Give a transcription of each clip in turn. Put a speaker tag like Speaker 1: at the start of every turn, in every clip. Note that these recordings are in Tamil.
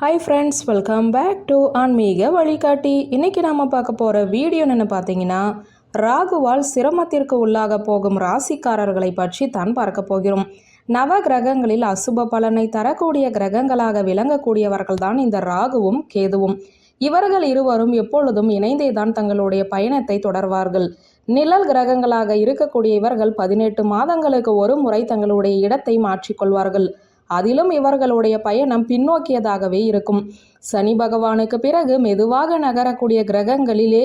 Speaker 1: Hi friends welcome back to ஆன்மீக வழிகாட்டி இன்னைக்கு நாம் பார்க்க போகிற வீடியோ என்னென்னு பார்த்தீங்கன்னா ராகுவால் சிரமத்திற்கு உள்ளாக போகும் ராசிக்காரர்களை பற்றி தான் பார்க்க போகிறோம். நவ கிரகங்களில் அசுப பலனை தரக்கூடிய கிரகங்களாக விளங்கக்கூடியவர்கள் தான் இந்த ராகுவும் கேதுவும். இவர்கள் இருவரும் எப்பொழுதும் இணைந்தே தான் தங்களுடைய பயணத்தை தொடர்வார்கள். நிழல் கிரகங்களாக இருக்கக்கூடிய இவர்கள் பதினெட்டு மாதங்களுக்கு ஒரு முறை தங்களுடைய இடத்தை மாற்றிக்கொள்வார்கள். அதிலும் இவர்களுடைய பயணம் பின்னோக்கியதாகவே இருக்கும். சனி பகவானுக்கு பிறகு மெதுவாக நகரக்கூடிய கிரகங்களிலே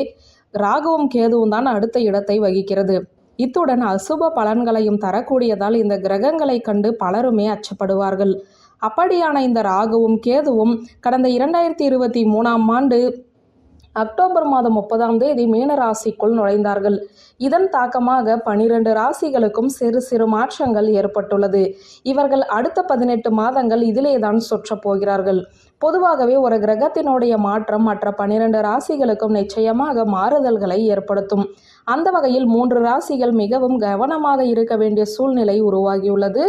Speaker 1: ராகுவும் கேதுவும் தான் அடுத்த இடத்தை வகிக்கிறது. இத்துடன் அசுப பலன்களையும் தரக்கூடியதால் இந்த கிரகங்களை கண்டு பலருமே அச்சப்படுவார்கள். அப்படியான இந்த ராகுவும் கேதுவும் கடந்த இரண்டாயிரத்தி இருபத்தி மூணாம் ஆண்டு அக்டோபர் மாதம் முப்பதாம் தேதி மீன ராசிக்குள் நுழைந்தார்கள். இதன் தாக்கமாக பனிரெண்டு ராசிகளுக்கும் சிறு சிறு மாற்றங்கள் ஏற்பட்டுள்ளது. இவர்கள் அடுத்த பதினெட்டு மாதங்கள் இதிலே தான் சுற்றப் போகிறார்கள். பொதுவாகவே ஒரு கிரகத்தினுடைய மாற்றம் மற்ற பனிரெண்டு ராசிகளுக்கும் நிச்சயமாக மாறுதல்களை ஏற்படுத்தும். அந்த வகையில் மூன்று ராசிகள் மிகவும் கவனமாக இருக்க வேண்டிய சூழ்நிலை உருவாகியுள்ளது.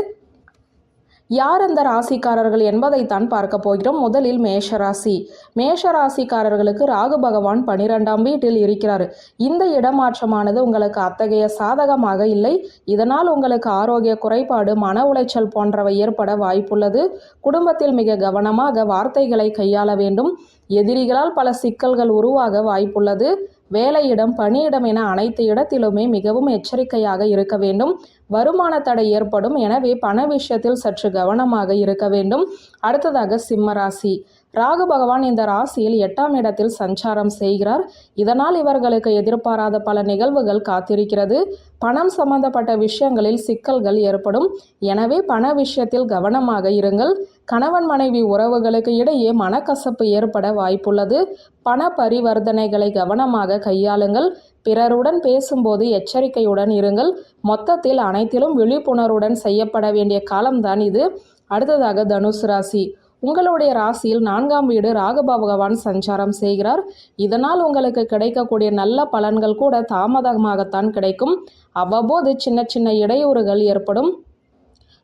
Speaker 1: யார் அந்த ராசிக்காரர்கள் என்பதைத்தான் பார்க்க போகிறோம். முதலில் மேஷராசி. மேஷ ராசிக்காரர்களுக்கு ராகு பகவான் பனிரெண்டாம் வீட்டில் இருக்கிறார். இந்த இடமாற்றமானது உங்களுக்கு அத்தகைய சாதகமாக இல்லை. இதனால் உங்களுக்கு ஆரோக்கிய குறைபாடு மன உளைச்சல் போன்றவை ஏற்பட வாய்ப்புள்ளது. குடும்பத்தில் மிக கவனமாக வார்த்தைகளை கையாள வேண்டும். எதிரிகளால் பல சிக்கல்கள் உருவாக வாய்ப்புள்ளது. வேலையிடம் பணியிடம் என அனைத்து இடத்திலுமே மிகவும் எச்சரிக்கையாக இருக்க வேண்டும். வருமான தடை ஏற்படும் எனவே பண விஷயத்தில் சற்று கவனமாக இருக்க வேண்டும். அடுத்ததாக சிம்மராசி ராகு பகவான் இந்த ராசியில் எட்டாம் இடத்தில் சஞ்சாரம் செய்கிறார். இதனால் இவர்களுக்கு எதிர்பாராத பல நிகழ்வுகள் காத்திருக்கிறது. பணம் சம்பந்தப்பட்ட விஷயங்களில் சிக்கல்கள் ஏற்படும். எனவே பண விஷயத்தில் கவனமாக இருங்கள். கணவன் மனைவி உறவுகளுக்கு இடையே மனக்கசப்பு ஏற்பட வாய்ப்புள்ளது. பண பரிவர்த்தனைகளை கவனமாக கையாளுங்கள். பிறருடன் பேசும்போது எச்சரிக்கையுடன் இருங்கள். மொத்தத்தில் அனைத்திலும் விழிப்புணர்வுடன் செய்யப்பட வேண்டிய காலம்தான் இது. அடுத்ததாக தனுசு ராசி. உங்களுடைய ராசியில் நான்காம் வீடு ராகப பகவான் சஞ்சாரம் செய்கிறார். இதனால் உங்களுக்கு கிடைக்கக்கூடிய நல்ல பலன்கள் கூட தாமதமாகத்தான் கிடைக்கும். அவ்வப்போது சின்ன சின்ன இடையூறுகள் ஏற்படும்.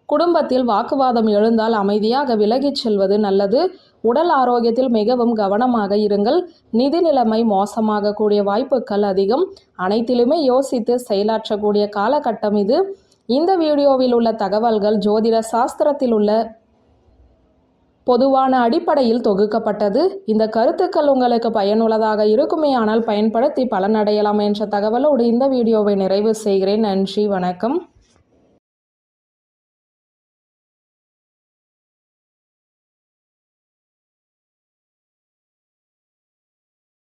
Speaker 1: குடும்பத்தில் வாக்குவாதம் எழுந்தால் அமைதியாக விலகிச் செல்வது நல்லது. உடல் ஆரோக்கியத்தில் மிகவும் கவனமாக இருங்கள். நிதி நிலைமை மோசமாக கூடிய வாய்ப்புகள் அதிகம். அனைத்திலுமே யோசித்து செயலாற்றக்கூடிய காலகட்டம் இது. இந்த வீடியோவில் உள்ள தகவல்கள் ஜோதிட சாஸ்திரத்தில் உள்ள பொதுவான அடிப்படையில் தொகுக்கப்பட்டது. இந்த கருத்துக்கள் உங்களுக்கு பயனுள்ளதாக இருக்குமே ஆனால் பயன்படுத்தி பலனடையலாம் என்ற தகவலோடு இந்த வீடியோவை நிறைவு செய்கிறேன். நன்றி வணக்கம்.